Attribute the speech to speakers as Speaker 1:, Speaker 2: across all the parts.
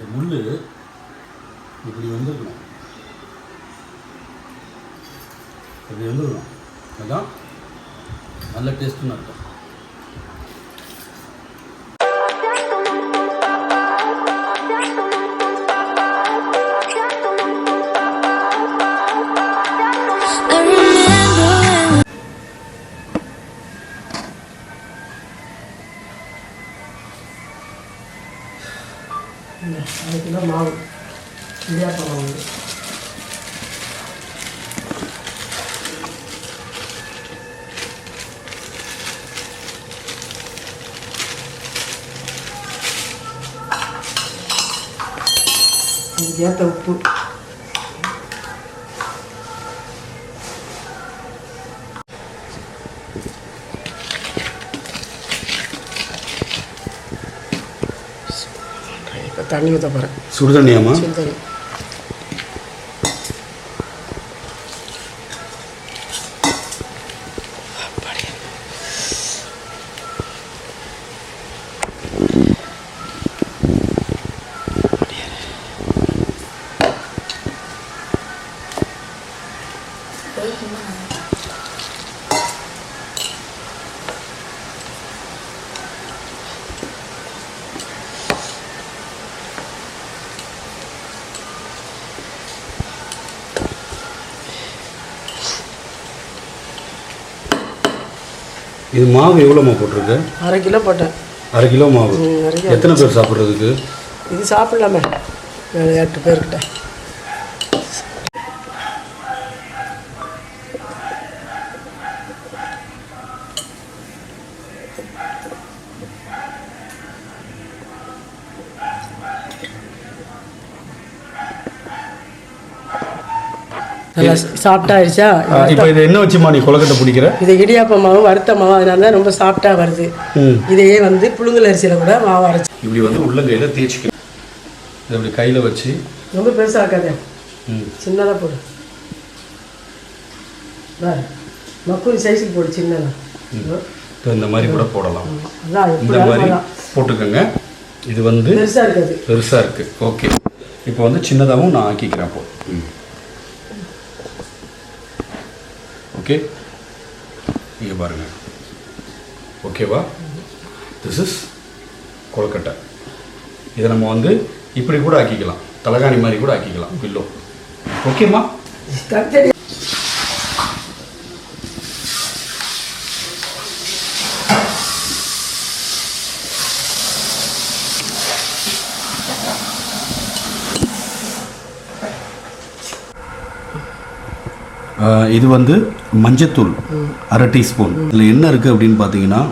Speaker 1: இந்த முள் இப்படி வந்துருக்கணும். இப்படி வந்துருக்கணும். அதான் நல்ல டேஸ்ட்டுன்னு அர்த்தம்.
Speaker 2: அரை கிலோ மாவு இடியாப்பம் மாவு இதுக்கேற்ற உப்பு. தண்ணி ஊற்ற போகிறேன்
Speaker 1: சுடு தண்ணியாம்மா
Speaker 2: சுடு தண்ணி
Speaker 1: இது மாவு எவ்வளோம்மா போட்டிருக்கு?
Speaker 2: அரை கிலோ போட்டேன்.
Speaker 1: அரை கிலோ மாவு. எத்தனை பேர் சாப்பிட்றதுக்கு?
Speaker 2: இது சாப்பிடலாமே. எட்டு பேர்கிட்ட. நல்லா சாப்பிட்டா ஆயிடுச்சா
Speaker 1: இப்போ இது என்ன வச்சுமா நீ கொலக்கட்டை பிடிக்கிற?
Speaker 2: இது இடியாப்ப மாவு வறுத்த மாவு அதனால தான் ரொம்ப சாஃப்டாக வருது.
Speaker 1: ம்.
Speaker 2: இதையே வந்து புழுங்கல் அரிசியில் கூட மாவு அரைச்சி.
Speaker 1: இப்படி வந்து உள்ளங்கையில் தேய்ச்சிக்கணும். இதை இப்படி கையில் வச்சு.
Speaker 2: ரொம்ப பெருசாக
Speaker 1: ம்.
Speaker 2: சின்னதாக போடு. பாரு மக்குரி சைஸுக்கு போடு சின்னதாக
Speaker 1: இந்த மாதிரி கூட போடலாம். இந்த மாதிரி போட்டுக்கோங்க. இது வந்து
Speaker 2: பெருசாக இருக்காது.
Speaker 1: பெருசாக இருக்குது ஓகே. இப்போ வந்து சின்னதாகவும் நான் ஆக்கிக்கிறேன் அப்போ ம் ஓகே? இங்கே பாருங்கள் ஓகேவா? This is kozhukattai. இதை நம்ம வந்து இப்படி கூட ஆக்கிக்கலாம். தலகாணி மாதிரி கூட ஆக்கிக்கலாம். பில்லோ. ஓகேம்மா? இது வந்து மஞ்சத்தூள் அரை டீஸ்பூன். இதில் என்ன இருக்குது அப்படின்னு பார்த்தீங்கன்னா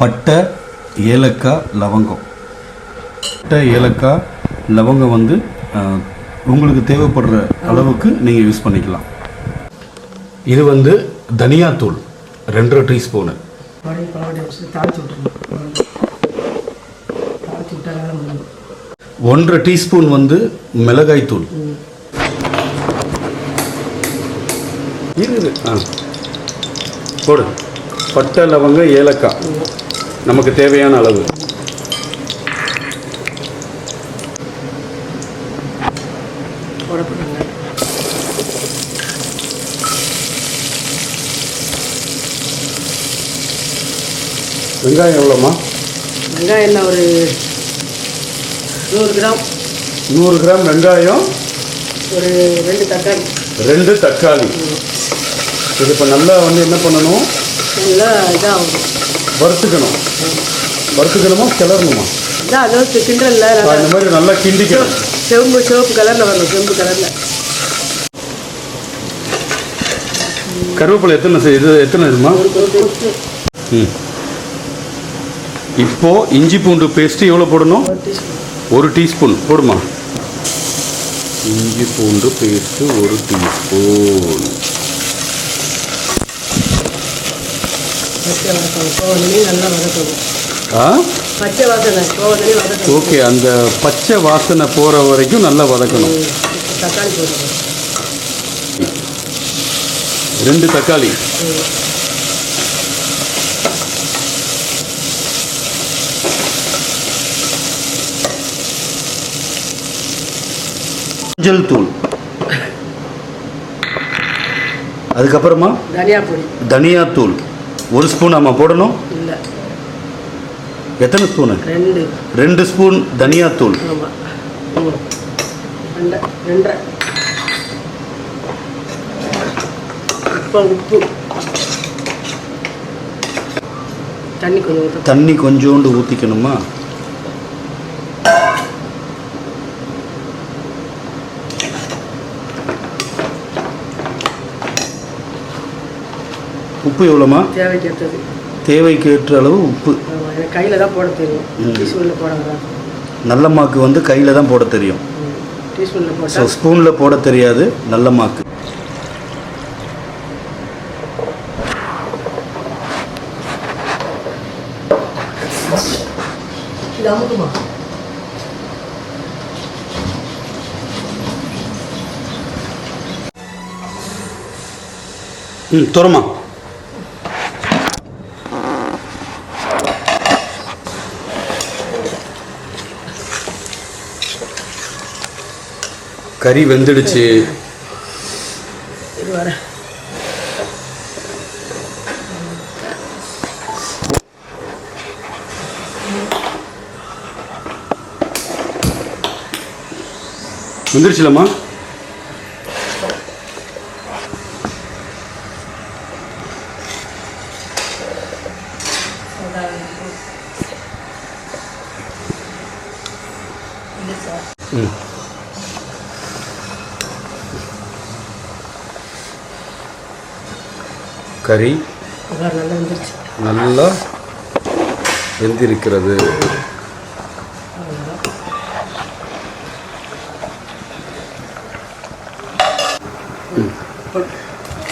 Speaker 1: பட்டை ஏலக்காய் லவங்கம். பட்டை ஏலக்காய் லவங்கம் வந்து உங்களுக்கு தேவைப்படுற அளவுக்கு நீங்கள் யூஸ் பண்ணிக்கலாம். இது வந்து தனியாத்தூள் ரெண்டரை டீஸ்பூனு. ஒன்றரை டீஸ்பூன் வந்து மிளகாய் தூள் இருக்குது ஆ. போடு. பட்டை லவங்க ஏலக்காய். நமக்கு தேவையான அளவு. வெங்காயம் எவ்வளோம்மா?
Speaker 2: வெங்காயம் என்ன ஒரு நூறு கிராம்.
Speaker 1: நூறு கிராம் வெங்காயம்.
Speaker 2: ஒரு ரெண்டு தக்காளி.
Speaker 1: ரெண்டு தக்காளி. இது இப்போ நல்லா வந்து என்ன பண்ணணும்?
Speaker 2: நல்லா இதாகும்.
Speaker 1: வறுத்துக்கணும். வறுத்துக்கணுமா? கிளறணுமா?
Speaker 2: இதான் அதாவது கிண்டலில்
Speaker 1: இந்த மாதிரி நல்லா கிண்டிக்கணும்.
Speaker 2: செம்பு சிவப்பு கலரில் வரணும் செம்பு கலரில்
Speaker 1: கருவேப்பிலை எத்தனை இது எத்தனை இதுமா ம். இப்போ இஞ்சி பூண்டு பேஸ்ட்டு எவ்வளோ போடணும்?
Speaker 2: ஒரு டீஸ்பூன்
Speaker 1: போடுமா? இஞ்சி பூண்டு பேஸ்ட்டு ஒரு டீஸ்பூன்
Speaker 2: பச்சை வதக்கணும் கோவதனி நல்லா வதக்கணும்.
Speaker 1: ஆ?
Speaker 2: பச்சை வாசனை கோவதனி வதக்கணும்.
Speaker 1: ஓகே அந்த பச்சை வாசனை போகிற வரைக்கும் நல்லா வதக்கணும்.
Speaker 2: ம், தக்காளி போட்டுக்கணும்
Speaker 1: ரெண்டு தக்காளி. மஞ்சள் தூள். அதுக்கப்புறமா?
Speaker 2: தனியா
Speaker 1: தனியாத்தூள். ஒரு ஸ்பூன் நம்ம போடணும்?
Speaker 2: இல்லை.
Speaker 1: எத்தனை ஸ்பூனு?
Speaker 2: ரெண்டு.
Speaker 1: ரெண்டு ஸ்பூன் தனியாத்தூள்.
Speaker 2: உப்பு. தண்ணி கொஞ்சம்
Speaker 1: தண்ணி கொஞ்சோண்டு ஊற்றிக்கணுமா உப்பு எவ்வளோமா
Speaker 2: தேவைக்கு ஏற்றது
Speaker 1: தேவைக்கு ஏற்ற அளவு உப்பு
Speaker 2: கையில் தான் போட தெரியும். டீஸ்பூனில் போட வராது
Speaker 1: நல்லம்மாக்கு வந்து கையில் தான் போட தெரியும்.
Speaker 2: டீஸ்பூனில்
Speaker 1: ஸோ ஸ்பூனில் போட தெரியாது
Speaker 2: இது அமுக்குமா?
Speaker 1: ம் துறமா? கறி வெந்துடுச்சு. வெந்துடுச்சுலம்மா. ம். கறி.
Speaker 2: நல்லா
Speaker 1: வெந்திருக்கிறது.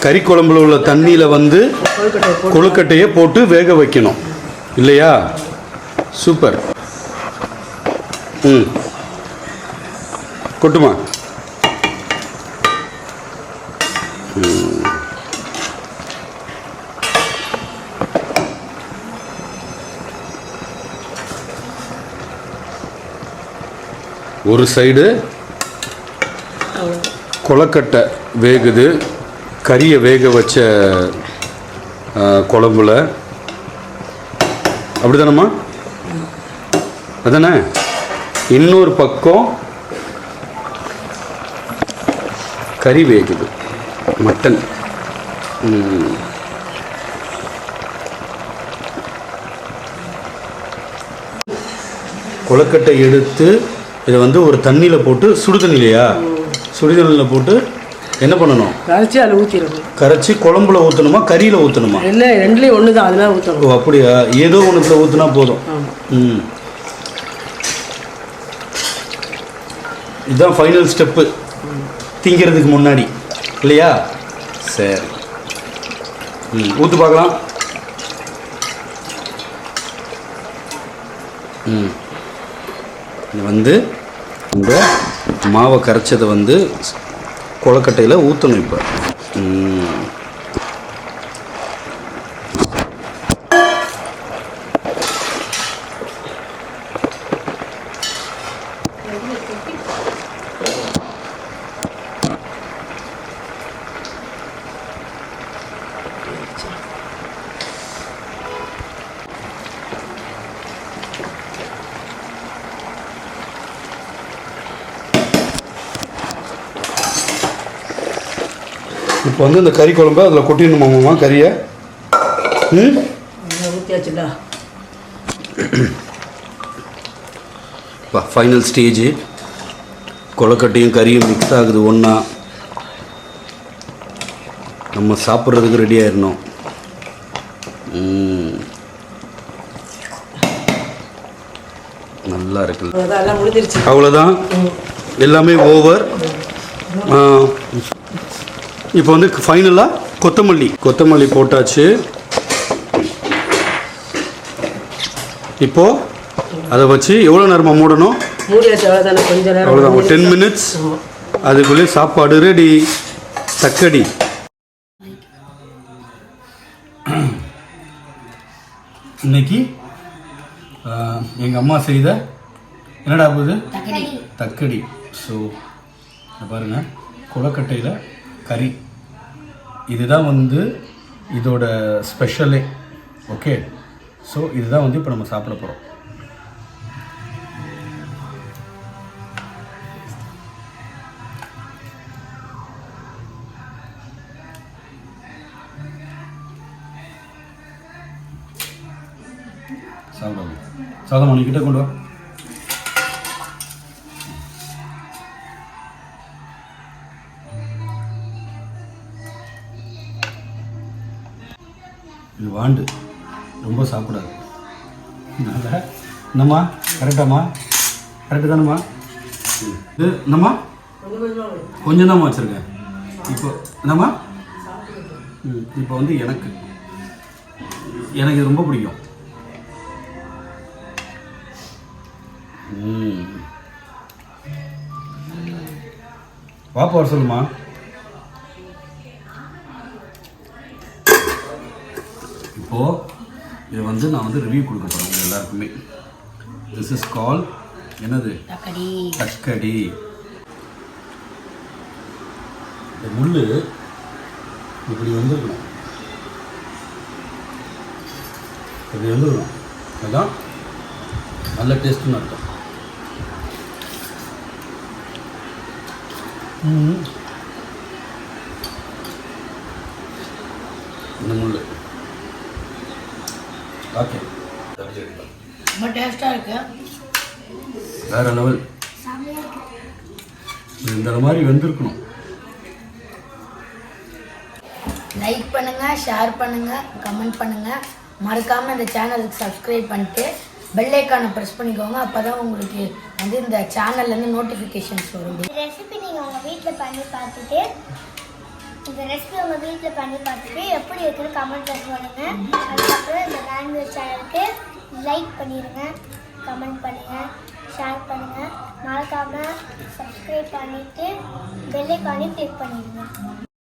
Speaker 1: கறி குழம்புல உள்ள தண்ணியில் வந்து
Speaker 2: கொழுக்கட்டையை போட்டு
Speaker 1: வேக வைக்கணும். இல்லையா? சூப்பர். ம். கொட்டுமா ம். ஒரு சைடு கொலக்கட்டை வேகுது கறியை வேக வச்ச குழம்புல. அப்படிதானம்மா? அதானே? இன்னொரு பக்கம் கறி வேகுது மட்டன். கொலக்கட்டை எடுத்து இதை வந்து ஒரு தண்ணியில் போட்டு சுடு தண்ணிலையா சுடு தண்ணியில் போட்டு என்ன பண்ணணும்?
Speaker 2: கரைச்சி அதில் ஊற்றிடணும்
Speaker 1: கரைச்சி குழம்புல ஊற்றணுமா கறியில் ஊற்றணுமா
Speaker 2: இல்லை ரெண்டுலேயும் ஒன்று தான் அதெல்லாம் ஊற்றணும்
Speaker 1: ஓ அப்படியா? ஏதோ ஒன்றுத்துல ஊற்றினா போதும். ம். இதுதான் ஃபைனல் ஸ்டெப்பு திங்கிறதுக்கு முன்னாடி. இல்லையா? சரி. ம் ஊற்று பார்க்கலாம். ம். வந்து இந்த மாவை கரைச்சதை வந்து கொலக்கட்டையில் ஊற்றணும் இப்போ. இப்போ வந்து இந்த கறி குழம்பு அதில் கொட்டிடணுமாம்மா கறியை. ம்?
Speaker 2: ஊற்றியாச்சுடா
Speaker 1: ஃபைனல் ஸ்டேஜ் கொலக்கட்டையும் கறியும் மிக்ஸ் ஆகுது ஒன்றா நம்ம சாப்பிட்றதுக்கு ரெடி ஆயிடணும். நல்லா
Speaker 2: முடிஞ்சிருச்சு.
Speaker 1: அவ்வளோதான் எல்லாமே ஓவர் இப்போ வந்து ஃபைனலாக கொத்தமல்லி. கொத்தமல்லி போட்டாச்சு. இப்போ அதை வச்சு எவ்வளோ நேரமாக மூடணும்?
Speaker 2: அவ்வளோதானே
Speaker 1: ஒரு டென் மினிட்ஸ். அதுக்குள்ளே சாப்பாடு ரெடி தக்கடி. இன்னைக்கு எங்கள் அம்மா செய்த என்னடா போகுது? தக்கடி. ஸோ இங்க பாருங்க. குளக்கட்டையில் கறி. இதுதான் வந்து இதோட ஸ்பெஷலே ஓகே ஸோ இதுதான் வந்து இப்போ நம்ம சாப்பிட போகிறோம் சாப்பிடுவோம் சாதம் உனக்கிட்ட கொண்டு வா. வாண்டு. ரொம்ப சாப்பிடாது. அதனால் என்னம்மா? கரெக்டாம்மா? கரெக்டு தானம்மா? இது என்னம்மா? கொஞ்சம் தான்மா வச்சுருக்கேன். இப்போ என்னம்மா? ம், இப்போ வந்து எனக்கு. எனக்கு இது ரொம்ப பிடிக்கும். வாப்பா வர சொல்லுமா இப்போ இது வந்து நான் வந்து ரிவ்யூ கொடுக்க போகிறேன் எல்லாருக்குமே. திஸ் இஸ் கால் என்னது?
Speaker 2: தக்கடி.
Speaker 1: இந்த முள் இப்படி வந்துருக்கணும். இப்படி வந்துருக்கணும். அதுதான் நல்ல டேஸ்ட்டுன்னு அர்த்தம். இந்த முள் ஓகே
Speaker 2: ரொம்ப டேஸ்ட்டாக இருக்கு.
Speaker 1: வேற லெவல் இந்த மாதிரி வெந்திருக்கணும்.
Speaker 3: லைக் பண்ணுங்க ஷேர் பண்ணுங்க கமெண்ட் பண்ணுங்க. மறக்காம இந்த சேனலுக்கு சப்ஸ்கிரைப் பண்ணிட்டு பெல் ஐக்கானை ப்ரெஸ் பண்ணிக்கோங்க. அப்பதான் உங்களுக்கு வந்து இந்த சேனல்ல இருந்து நோட்டிஃபிகேஷன்ஸ் வரும்.
Speaker 4: ரெசிபி நீங்கள் உங்கள் வீட்டில் பண்ணி பார்த்துட்டு இந்த ரெசிபி உங்கள் வீட்டில் பண்ணி பார்த்துட்டு எப்படி இருக்குன்னு கமெண்ட்டில் சொல்லுங்க. அதுக்கப்புறம் இந்த லாங்குவேஜ் சேனலுக்கு லைக் பண்ணிடுங்க கமெண்ட் பண்ணுங்கள் ஷேர் பண்ணுங்கள் மறக்காமல் சப்ஸ்கிரைப் பண்ணிவிட்டு பெல்லைக்கானே கிளிக் பண்ணிடுங்க